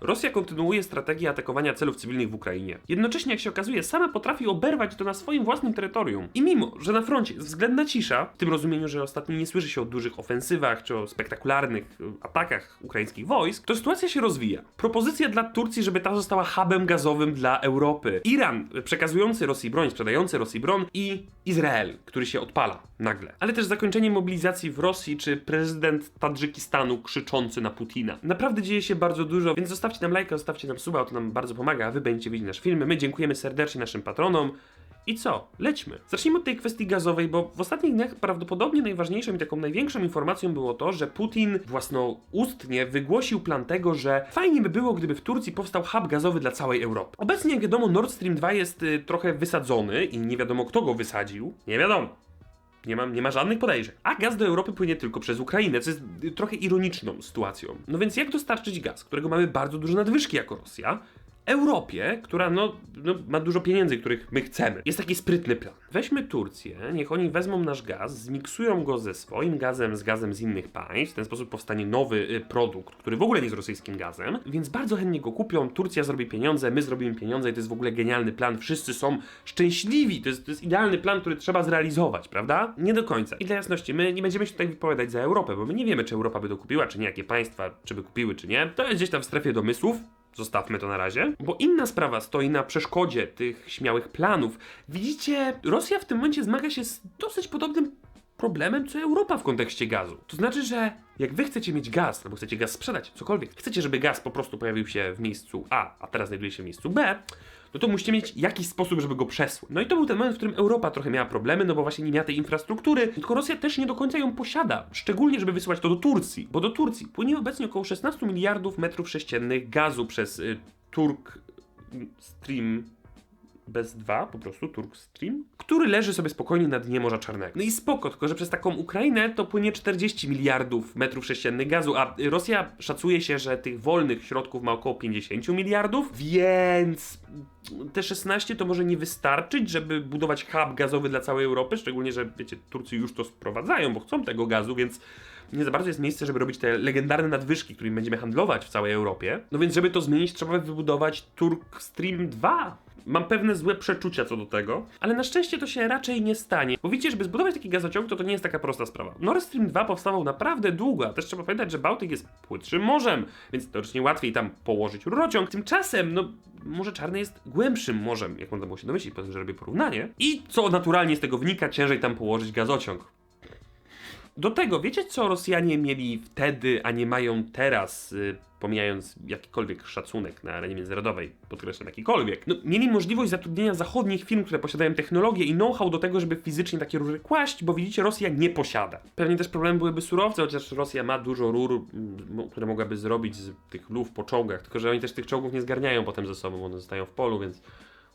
Rosja kontynuuje strategię atakowania celów cywilnych w Ukrainie. Jednocześnie, jak się okazuje, sama potrafi oberwać to na swoim własnym terytorium. I mimo, że na froncie jest względna cisza, w tym rozumieniu, że ostatnio nie słyszy się o dużych ofensywach czy o spektakularnych y, atakach ukraińskich wojsk, to sytuacja się rozwija. Propozycja dla Turcji, żeby ta została hubem gazowym dla Europy. Iran y, przekazujący Rosji broń, sprzedający Rosji broń i Izrael, który się odpala nagle. Ale też zakończenie mobilizacji w Rosji, czy prezydent Tadżykistanu krzyczący na Putina. Naprawdę dzieje się bardzo dużo, więc zostawcie nam lajka, zostawcie nam suba, to nam bardzo pomaga, a wy będziecie widzieć nasze filmy. My dziękujemy serdecznie naszym patronom. I co? Lećmy. Zacznijmy od tej kwestii gazowej, bo w ostatnich dniach prawdopodobnie najważniejszą i taką największą informacją było to, że Putin własnoustnie wygłosił plan tego, że fajnie by było, gdyby w Turcji powstał hub gazowy dla całej Europy. Obecnie, jak wiadomo, Nord Stream 2 jest y, trochę wysadzony i nie wiadomo kto go wysadził. Nie wiadomo. Nie ma, nie ma żadnych podejrzeń. A gaz do Europy płynie tylko przez Ukrainę, co jest y, trochę ironiczną sytuacją. No więc jak dostarczyć gaz, którego mamy bardzo duże nadwyżki jako Rosja, Europie, która no, no, ma dużo pieniędzy, których my chcemy. Jest taki sprytny plan. Weźmy Turcję, niech oni wezmą nasz gaz, zmiksują go ze swoim gazem, z gazem z innych państw. W ten sposób powstanie nowy y, produkt, który w ogóle nie jest rosyjskim gazem, więc bardzo chętnie go kupią. Turcja zrobi pieniądze, my zrobimy pieniądze i to jest w ogóle genialny plan. Wszyscy są szczęśliwi. To jest, to jest idealny plan, który trzeba zrealizować, prawda? Nie do końca. I dla jasności, my nie będziemy się tutaj wypowiadać za Europę, bo my nie wiemy, czy Europa by to kupiła, czy nie, jakie państwa, czy by kupiły, czy nie. To jest gdzieś tam w strefie domysłów. Zostawmy to na razie. Bo inna sprawa stoi na przeszkodzie tych śmiałych planów. Widzicie, Rosja w tym momencie zmaga się z dosyć podobnym problemem, co Europa w kontekście gazu. To znaczy, że jak wy chcecie mieć gaz, albo chcecie gaz sprzedać, cokolwiek, chcecie, żeby gaz po prostu pojawił się w miejscu A, a teraz znajduje się w miejscu B, no to musicie mieć jakiś sposób, żeby go przesłać. No i to był ten moment, w którym Europa trochę miała problemy, no bo właśnie nie miała tej infrastruktury, tylko Rosja też nie do końca ją posiada. Szczególnie, żeby wysyłać to do Turcji, bo do Turcji płynie obecnie około 16 miliardów metrów sześciennych gazu przez y, Turk Stream bez 2, po prostu Turk Stream, który leży sobie spokojnie na dnie Morza Czarnego. No i spoko, tylko że przez taką Ukrainę to płynie 40 miliardów metrów sześciennych gazu, a Rosja szacuje się, że tych wolnych środków ma około 50 miliardów, więc te 16 to może nie wystarczyć, żeby budować hub gazowy dla całej Europy, szczególnie, że wiecie, Turcy już to sprowadzają, bo chcą tego gazu, więc nie za bardzo jest miejsce, żeby robić te legendarne nadwyżki, którymi będziemy handlować w całej Europie. No więc, żeby to zmienić, trzeba wybudować Turk Stream 2. Mam pewne złe przeczucia co do tego, ale na szczęście to się raczej nie stanie. Bo widzicie, żeby zbudować taki gazociąg, to to nie jest taka prosta sprawa. Nord Stream 2 powstawał naprawdę długo, a też trzeba pamiętać, że Bałtyk jest płytszym morzem, więc teoretycznie łatwiej tam położyć rurociąg. Tymczasem, no, Morze Czarne jest głębszym morzem, jak można było się domyślić, po tym, że robię porównanie. I co naturalnie z tego wynika, ciężej tam położyć gazociąg. Do tego, wiecie co Rosjanie mieli wtedy, a nie mają teraz, y, pomijając jakikolwiek szacunek na arenie międzynarodowej, podkreślam jakikolwiek, no, mieli możliwość zatrudnienia zachodnich firm, które posiadają technologię i know-how do tego, żeby fizycznie takie rury kłaść, bo widzicie, Rosja nie posiada. Pewnie też problemem byłyby surowce, chociaż Rosja ma dużo rur, mm, które mogłaby zrobić z tych luf po czołgach, tylko że oni też tych czołgów nie zgarniają potem ze sobą, one zostają w polu, więc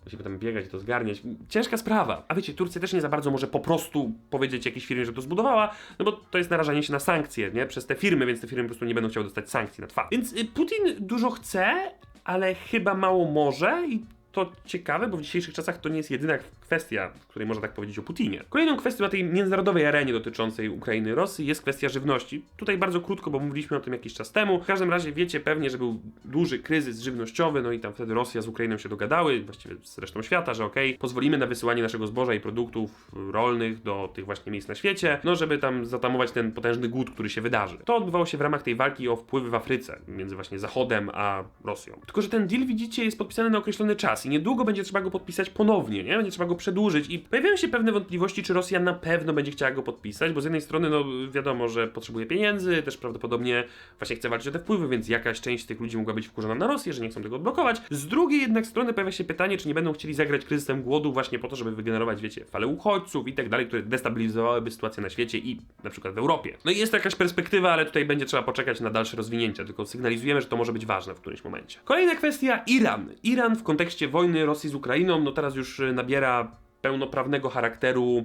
Musimy tam biegać i to zgarniać. Ciężka sprawa. A wiecie, Turcja też nie za bardzo może po prostu powiedzieć jakiejś firmie, że to zbudowała, no bo to jest narażanie się na sankcje, nie? Przez te firmy, więc te firmy po prostu nie będą chciały dostać sankcji na twarz. Więc y, Putin dużo chce, ale chyba mało może i to ciekawe, bo w dzisiejszych czasach to nie jest jedyna kwestia, w której można tak powiedzieć o Putinie. Kolejną kwestią na tej międzynarodowej arenie dotyczącej Ukrainy i Rosji jest kwestia żywności. Tutaj bardzo krótko, bo mówiliśmy o tym jakiś czas temu. W każdym razie wiecie pewnie, że był duży kryzys żywnościowy, no i tam wtedy Rosja z Ukrainą się dogadały, właściwie z resztą świata, że okej, okay, pozwolimy na wysyłanie naszego zboża i produktów rolnych do tych właśnie miejsc na świecie, no żeby tam zatamować ten potężny głód, który się wydarzy. To odbywało się w ramach tej walki o wpływy w Afryce, między właśnie Zachodem a Rosją. Tylko, że ten deal, widzicie, jest podpisany na określony czas i niedługo będzie trzeba go podpisać ponownie, nie? Będzie trzeba go przedłużyć i pojawiają się pewne wątpliwości, czy Rosja na pewno będzie chciała go podpisać, bo z jednej strony, no wiadomo, że potrzebuje pieniędzy, też prawdopodobnie właśnie chce walczyć o te wpływy, więc jakaś część tych ludzi mogła być wkurzona na Rosję, że nie chcą tego odblokować. Z drugiej jednak strony pojawia się pytanie, czy nie będą chcieli zagrać kryzysem głodu właśnie po to, żeby wygenerować, wiecie, fale uchodźców i tak dalej, które destabilizowałyby sytuację na świecie i na przykład w Europie. No i jest to jakaś perspektywa, ale tutaj będzie trzeba poczekać na dalsze rozwinięcia, tylko sygnalizujemy, że to może być ważne w którymś momencie. Kolejna kwestia, Iran. Iran w kontekście wojny Rosji z Ukrainą, no teraz już nabiera pełnoprawnego charakteru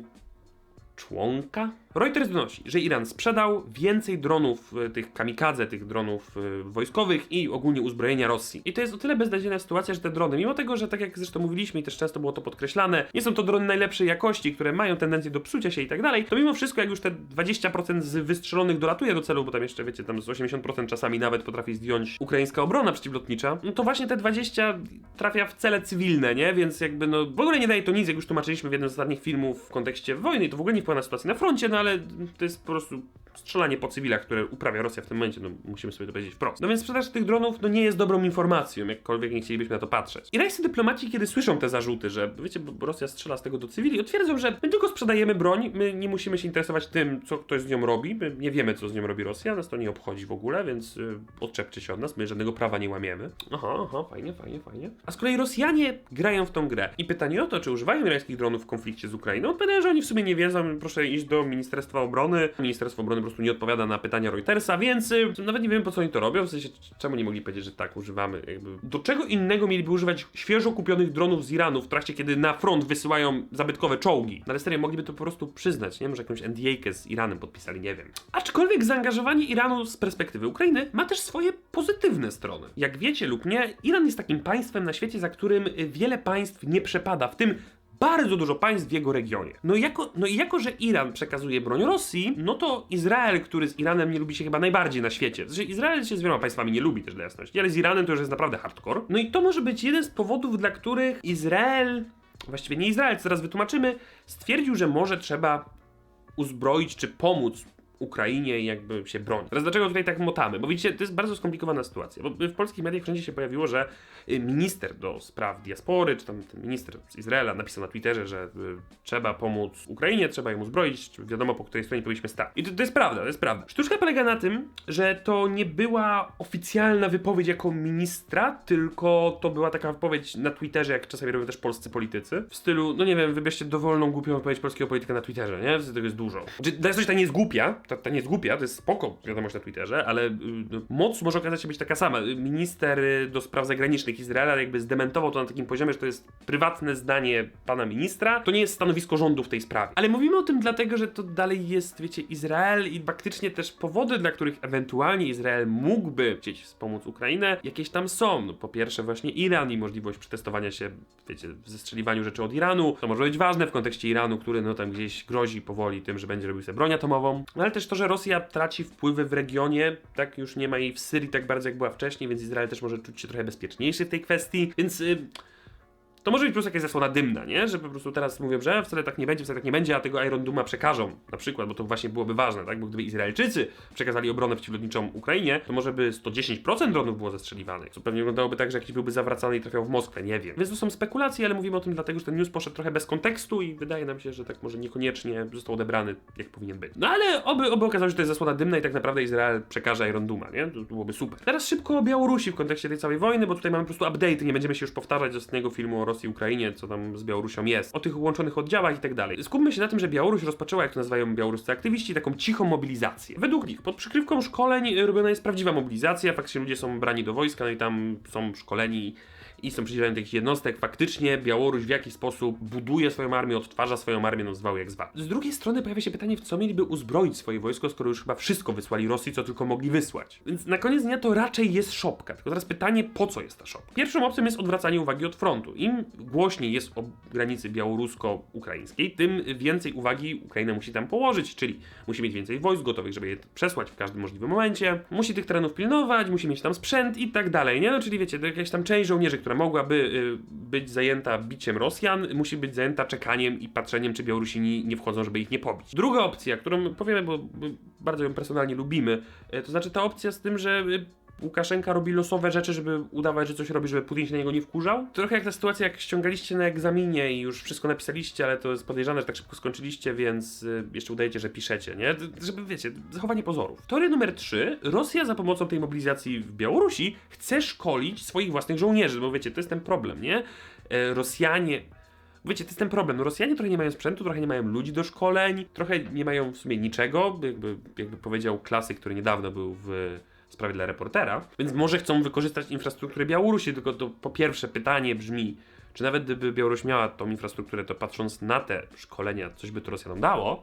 członka Reuters donosi, że Iran sprzedał więcej dronów, e, tych kamikadze, tych dronów e, wojskowych i ogólnie uzbrojenia Rosji. I to jest o tyle beznadziejna sytuacja, że te drony, mimo tego, że tak jak zresztą mówiliśmy i też często było to podkreślane, nie są to drony najlepszej jakości, które mają tendencję do psucia się i tak dalej, to mimo wszystko, jak już te 20% z wystrzelonych dolatuje do celu, bo tam jeszcze, wiecie, tam z 80% czasami nawet potrafi zdjąć ukraińska obrona przeciwlotnicza, no to właśnie te 20 trafia w cele cywilne, nie? Więc jakby no w ogóle nie daje to nic, jak już tłumaczyliśmy w jednym z ostatnich filmów w kontekście wojny, to w ogóle nie wpływa na sytuację na froncie, no ale to jest po prostu strzelanie po cywilach, które uprawia Rosja w tym momencie, no musimy sobie to powiedzieć wprost. No więc sprzedaż tych dronów no nie jest dobrą informacją, jakkolwiek nie chcielibyśmy na to patrzeć. Irańscy dyplomaci, kiedy słyszą te zarzuty, że wiecie, bo Rosja strzela z tego do cywili, twierdzą, że my tylko sprzedajemy broń, my nie musimy się interesować tym, co ktoś z nią robi, my nie wiemy, co z nią robi Rosja, nas to nie obchodzi w ogóle, więc y, odczepcie się od nas, my żadnego prawa nie łamiemy. Aha, aha, fajnie, fajnie, fajnie. A z kolei Rosjanie grają w tą grę. I pytanie o to, czy używają irańskich dronów w konflikcie z Ukrainą, odpowiadają, że oni w sumie nie wiedzą, proszę iść do Ministerstwa Obrony. Ministerstwo Obrony prostu nie odpowiada na pytania Reutersa, więc y, nawet nie wiem po co oni to robią, w sensie czemu nie mogli powiedzieć, że tak, używamy jakby. Do czego innego mieliby używać świeżo kupionych dronów z Iranu w trakcie, kiedy na front wysyłają zabytkowe czołgi? Na serio, mogliby to po prostu przyznać, nie? Może jakąś NDA-kę z Iranem podpisali, nie wiem. Aczkolwiek zaangażowanie Iranu z perspektywy Ukrainy ma też swoje pozytywne strony. Jak wiecie lub nie, Iran jest takim państwem na świecie, za którym wiele państw nie przepada, w tym bardzo dużo państw w jego regionie. No i, jako, no i jako, że Iran przekazuje broń Rosji, no to Izrael, który z Iranem nie lubi się chyba najbardziej na świecie. Znaczy, Izrael się z wieloma państwami nie lubi też dla jasności, ale z Iranem to już jest naprawdę hardcore. No i to może być jeden z powodów, dla których Izrael, właściwie nie Izrael, co teraz wytłumaczymy, stwierdził, że może trzeba uzbroić czy pomóc Ukrainie i jakby się bronić. Teraz dlaczego tutaj tak motamy? Bo widzicie, to jest bardzo skomplikowana sytuacja. Bo w polskich mediach wszędzie się pojawiło, że y, minister do spraw diaspory, czy tam ten minister z Izraela napisał na Twitterze, że y, trzeba pomóc Ukrainie, trzeba ją uzbroić, wiadomo po której stronie powinniśmy stać. I to, to jest prawda, to jest prawda. Sztuczka polega na tym, że to nie była oficjalna wypowiedź jako ministra, tylko to była taka wypowiedź na Twitterze, jak czasami robią też polscy politycy. W stylu, no nie wiem, wybierzcie dowolną, głupią wypowiedź polskiego polityka na Twitterze, nie? Tego jest dużo. Znaczy, dla jasności, ta nie jest głupia, ta nie jest głupia, to jest spoko wiadomość na Twitterze, ale y, no, moc może okazać się być taka sama. Minister y, do spraw zagranicznych Izraela jakby zdementował to na takim poziomie, że to jest prywatne zdanie pana ministra, to nie jest stanowisko rządu w tej sprawie. Ale mówimy o tym dlatego, że to dalej jest, wiecie, Izrael i faktycznie też powody, dla których ewentualnie Izrael mógłby chcieć wspomóc Ukrainę, jakieś tam są. No, po pierwsze właśnie Iran i możliwość przetestowania się, wiecie, w zestrzeliwaniu rzeczy od Iranu. To może być ważne w kontekście Iranu, który no tam gdzieś grozi powoli tym, że będzie robił sobie broń atomową. No ale też to, że Rosja traci wpływy w regionie, tak już nie ma jej w Syrii tak bardzo jak była wcześniej, więc Izrael też może czuć się trochę bezpieczniejszy w tej kwestii, więc... Y to może być po prostu jakaś zasłona dymna, nie? Że po prostu teraz mówią, że wcale tak nie będzie, wcale tak nie będzie, a tego Iron Duma przekażą na przykład, bo to właśnie byłoby ważne, tak? Bo gdyby Izraelczycy przekazali obronę przeciwlotniczą Ukrainie, to może by 110% dronów było zestrzeliwanych, co pewnie wyglądałoby tak, że jakiś byłby zawracany i trafiał w Moskwę, nie wiem. Więc to są spekulacje, ale mówimy o tym dlatego, że ten news poszedł trochę bez kontekstu i wydaje nam się, że tak może niekoniecznie został odebrany jak powinien być. No ale oby, oby okazało się, że to jest zasłona dymna i tak naprawdę Izrael przekaże Iron Duma, nie? To byłoby super. Teraz szybko o Białorusi w kontekście tej całej wojny, bo tutaj mamy po prostu update, nie będziemy się już powtarzać z ostatniego filmu o Rosji Ukrainie, co tam z Białorusią jest, o tych łączonych oddziałach i tak dalej. Skupmy się na tym, że Białoruś rozpoczęła, jak to nazywają białoruscy aktywiści, taką cichą mobilizację. Według nich pod przykrywką szkoleń robiona jest prawdziwa mobilizacja, faktycznie ludzie są brani do wojska, no i tam są szkoleni i są przydzielani takich jednostek. Faktycznie Białoruś w jakiś sposób buduje swoją armię, odtwarza swoją armię, no zwał jak zwał. Z drugiej strony pojawia się pytanie, w co mieliby uzbroić swoje wojsko, skoro już chyba wszystko wysłali Rosji, co tylko mogli wysłać. Więc na koniec dnia to raczej jest szopka. Tylko teraz pytanie, po co jest ta szopka? Pierwszą opcją jest odwracanie uwagi od frontu. Im głośniej jest o granicy białorusko-ukraińskiej, tym więcej uwagi Ukraina musi tam położyć, czyli musi mieć więcej wojsk gotowych, żeby je przesłać w każdym możliwym momencie, musi tych terenów pilnować, musi mieć tam sprzęt i tak dalej, nie? No czyli wiecie, jakaś tam część żołnierzy, która mogłaby y, być zajęta biciem Rosjan, musi być zajęta czekaniem i patrzeniem, czy Białorusini nie wchodzą, żeby ich nie pobić. Druga opcja, którą powiemy, bo bo bardzo ją personalnie lubimy, y, to znaczy ta opcja z tym, że y, Łukaszenka robi losowe rzeczy, żeby udawać, że coś robi, żeby Putin się na niego nie wkurzał. Trochę jak ta sytuacja, jak ściągaliście na egzaminie i już wszystko napisaliście, ale to jest podejrzane, że tak szybko skończyliście, więc y, jeszcze udajecie, że piszecie, nie? Żeby, wiecie, zachowanie pozorów. Teoria numer 3. Rosja za pomocą tej mobilizacji w Białorusi chce szkolić swoich własnych żołnierzy, bo wiecie, to jest ten problem, nie? E, Rosjanie... Wiecie, to jest ten problem. No, Rosjanie trochę nie mają sprzętu, trochę nie mają ludzi do szkoleń, trochę nie mają w sumie niczego, jakby, jakby powiedział klasyk, który niedawno był w sprawie dla reportera, więc może chcą wykorzystać infrastrukturę Białorusi, tylko to po pierwsze pytanie brzmi, czy nawet gdyby Białoruś miała tą infrastrukturę, to patrząc na te szkolenia, coś by to Rosjanom dało?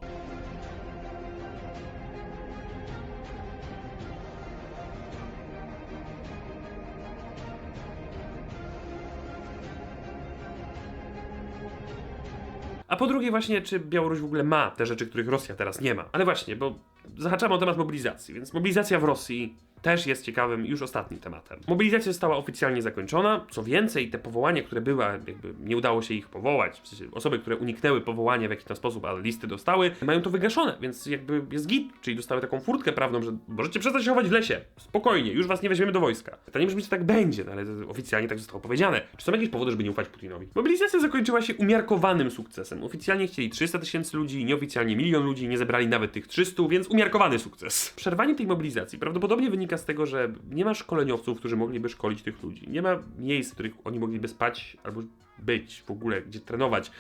A po drugie właśnie, czy Białoruś w ogóle ma te rzeczy, których Rosja teraz nie ma. Ale właśnie, bo zahaczamy o temat mobilizacji, więc mobilizacja w Rosji też jest ciekawym już ostatnim tematem. Mobilizacja została oficjalnie zakończona. Co więcej, te powołania, które były, jakby nie udało się ich powołać, w sensie osoby, które uniknęły powołania w jakiś tam sposób, ale listy dostały, mają to wygaszone, więc jakby jest git, czyli dostały taką furtkę prawną, że możecie przestać się chować w lesie. Spokojnie, już was nie weźmiemy do wojska. Pytanie brzmi, czy tak będzie, no ale to oficjalnie tak zostało powiedziane. Czy są jakieś powody, żeby nie ufać Putinowi? Mobilizacja zakończyła się umiarkowanym sukcesem. Oficjalnie chcieli 300 tysięcy ludzi, nieoficjalnie milion ludzi, nie zebrali nawet tych 300, więc umiarkowany sukces. Przerwanie tej mobilizacji prawdopodobnie wynika z tego, że nie ma szkoleniowców, którzy mogliby szkolić tych ludzi. Nie ma miejsc, w których oni mogliby spać albo być w ogóle, gdzie trenować.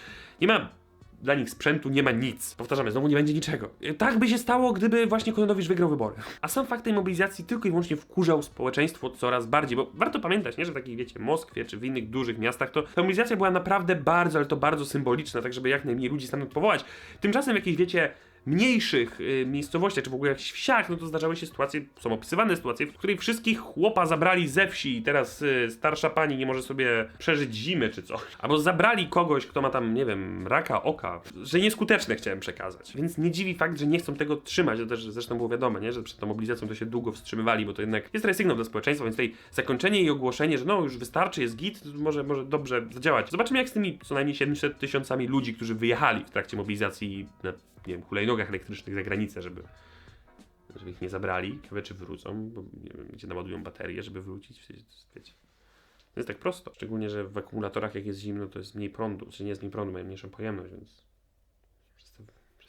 Nie ma dla nich sprzętu, nie ma nic. Powtarzamy, znowu nie będzie niczego. Tak by się stało, gdyby właśnie Kononowicz wygrał wybory. A sam fakt tej mobilizacji tylko i wyłącznie wkurzał społeczeństwo coraz bardziej, bo warto pamiętać, nie, że w takiej, wiecie, Moskwie czy w innych dużych miastach, to ta mobilizacja była naprawdę bardzo, ale to bardzo symboliczna, tak żeby jak najmniej ludzi stamtąd powołać. Tymczasem w jakiejś, wiecie, mniejszych y, miejscowościach, czy w ogóle jakichś wsiach, no to zdarzały się sytuacje, są opisywane sytuacje, w której wszystkich chłopa zabrali ze wsi i teraz y, starsza pani nie może sobie przeżyć zimy czy coś. Albo zabrali kogoś, kto ma tam, nie wiem, raka oka, że nieskuteczne chciałem przekazać. Więc nie dziwi fakt, że nie chcą tego trzymać, to też zresztą było wiadomo, nie? że przed tą mobilizacją to się długo wstrzymywali, bo to jednak jest trochę sygnał dla społeczeństwa, więc tutaj zakończenie i ogłoszenie, że no już wystarczy, jest git, może, może dobrze zadziałać. Zobaczymy jak z tymi co najmniej 700 tysiącami ludzi, którzy wyjechali w trakcie mobilizacji na nie wiem, hulajnogach elektrycznych za granicę, żeby, żeby ich nie zabrali. Ciekawe, czy wrócą, bo nie wiem, gdzie naładują baterie, żeby wrócić. Wiecie, to jest- tak prosto. Szczególnie, że w akumulatorach, jak jest zimno, to jest mniej prądu. Czy nie jest mniej prądu, mają mniejszą pojemność, więc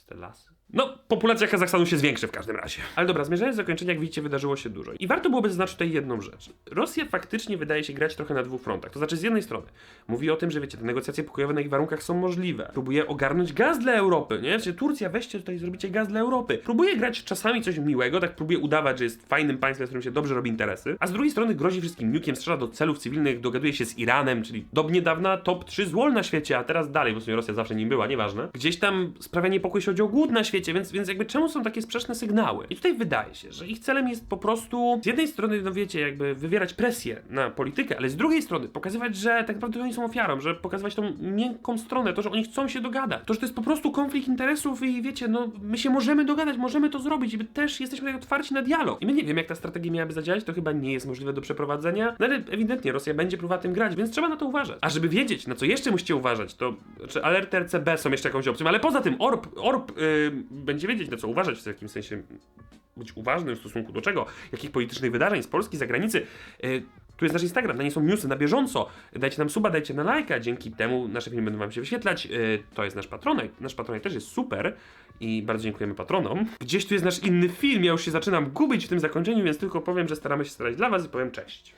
te, lasy. No, populacja Kazachstanu się zwiększy w każdym razie. Ale dobra, zmierzając do zakończenia, jak widzicie, wydarzyło się dużo. I warto byłoby zaznaczyć tutaj jedną rzecz. Rosja faktycznie wydaje się grać trochę na dwóch frontach. To znaczy, z jednej strony mówi o tym, że wiecie, te negocjacje pokojowe na ich warunkach są możliwe. Próbuje ogarnąć gaz dla Europy, nie? Znaczy, Turcja, weźcie tutaj, zrobicie gaz dla Europy. Próbuje grać czasami coś miłego, tak próbuje udawać, że jest fajnym państwem, z którym się dobrze robi interesy. A z drugiej strony grozi wszystkim nukiem, strzela do celów cywilnych, dogaduje się z Iranem, czyli do niedawna top 3 złol na świecie, a teraz dalej, bo w sumie Rosja zawsze nim była, nieważne. Gdzieś tam sprawia niepokój, jeśli chodzi o głód na świecie, więc, więc jakby czemu są takie sprzeczne sygnały? I tutaj wydaje się, że ich celem jest po prostu z jednej strony, no wiecie, jakby wywierać presję na politykę, ale z drugiej strony pokazywać, że tak naprawdę oni są ofiarą, że pokazywać tą miękką stronę, to, że oni chcą się dogadać, to, że to jest po prostu konflikt interesów i wiecie, no my się możemy dogadać, możemy to zrobić i my też jesteśmy tutaj otwarci na dialog. I my nie wiem, jak ta strategia miałaby zadziałać, to chyba nie jest możliwe do przeprowadzenia, no ale ewidentnie Rosja będzie próbowała tym grać, więc trzeba na to uważać. A żeby wiedzieć, na co jeszcze musicie uważać, to znaczy alerty RCB są jeszcze jakąś opcją, ale poza tym ORP, ORP yy, będzie wiedzieć, na co uważać, w jakimś sensie być uważnym w stosunku do czego, jakich politycznych wydarzeń z Polski, zagranicy. Yy, tu jest nasz Instagram, na nie są newsy na bieżąco. Dajcie nam suba, dajcie na lajka, dzięki temu nasze filmy będą wam się wyświetlać. Yy, to jest nasz Patronite. Nasz Patronite też jest super i bardzo dziękujemy patronom. Gdzieś tu jest nasz inny film, ja już się zaczynam gubić w tym zakończeniu, więc tylko powiem, że staramy się starać dla was i powiem cześć.